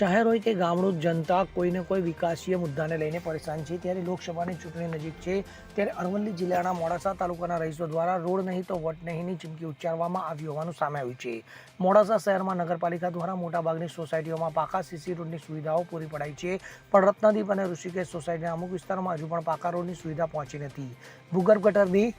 શહેર હોય કે ગામડું જનતા કોઈને કોઈ વિકાસીય મુદ્દાને લઈને પરેશાન છે, ત્યારે લોકસભાની ચૂંટણી નજીક છે, ત્યારે અરવલ્લી જિલ્લાના મોડાસા તાલુકાના રહીશો દ્વારા રોડ નહીં તો વટ નહીંની ચીમકી ઉચ્ચારવામાં આવી હોવાનું સામે આવ્યું છે. મોડાસા શહેરમાં નગરપાલિકા દ્વારા મોટાભાગની સોસાયટીઓમાં પાકા સીસી રોડની સુવિધાઓ પૂરી પડાઈ છે. પણ રત્નદીપ અને ઋષિકેશ સોસાયટીના અમુક વિસ્તારોમાં હજુ પણ પાકા રોડની સુવિધા પહોંચી નથી. ભૂગર્ભ ગટરની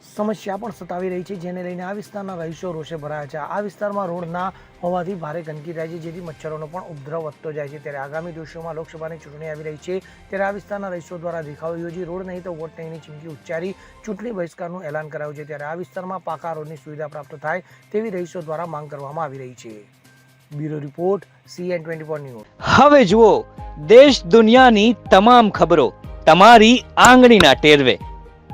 સમસ્યા પણ સતાવી રહી છે, જેને લઈને આ વિસ્તારના રહીશો રોષે ભરાયા છે. આ વિસ્તારમાં રોડ ના હોવાથી ભારે ગંદકી થાય છે, જેથી મચ્છરોનો પણ ઉપદ્રવ વધતો જાય છે. ત્યારે આગામી દિવસોમાં લોકસભાની ચૂંટણી આવી રહી છે. ત્યારે આ વિસ્તારના રહીશો દ્વારા દેખાવો યોજી, રોડ નહીં તો વોટ નહીંની ચીમકી ઉચ્ચારી ચૂંટણી બહિષ્કારનું એલાન કરાયું છે. ત્યારે આ વિસ્તારમાં પાકા રોડની સુવિધા પ્રાપ્ત થાય તેવી રહીશો દ્વારા માંગ કરવામાં આવી રહી છે. Bureau report, CN twenty four news. હવે જુઓ, દેશ દુનિયાની તમામ ખબરો તમારી આંગળીના ટેરવે.